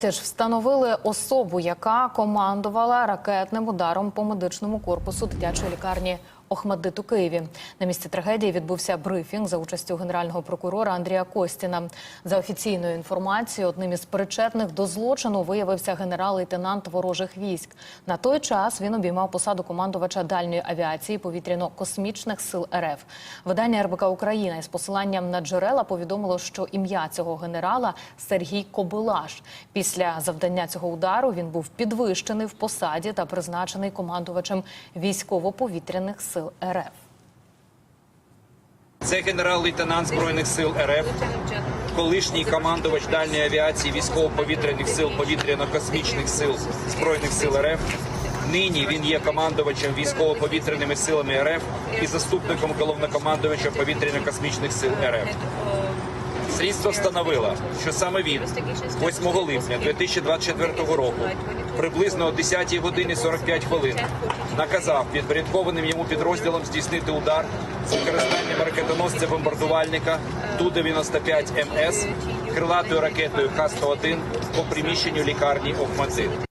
Теж встановили особу, яка командувала ракетним ударом по медичному корпусу дитячої лікарні Охмаддит у Києві. На місці трагедії відбувся брифінг за участю генерального прокурора Андрія Костіна. За офіційною інформацією, одним із причетних до злочину виявився генерал-лейтенант ворожих військ. На той час він обіймав посаду командувача дальньої авіації повітряно-космічних сил РФ. Видання РБК Україна із посиланням на джерела повідомило, що ім'я цього генерала Сергій Кобилаш. Після завдання цього удару він був підвищений в посаді та призначений командувачем військово-повітряних сил РФ. Це генерал-лейтенант Збройних сил РФ, колишній командувач дальньої авіації військово-повітряних сил повітряно-космічних сил Збройних сил РФ. Нині він є командувачем військово-повітряними силами РФ і заступником головнокомандувача повітряно-космічних сил РФ. Слідство встановило, що саме він 8 липня 2024 року приблизно о 10 годині 45 хвилин наказав підпорядкованим йому підрозділом здійснити удар з використанням ракетоносця бомбардувальника Ту-95 МС крилатою ракетою Х-101 по приміщенню лікарні Охмаддит.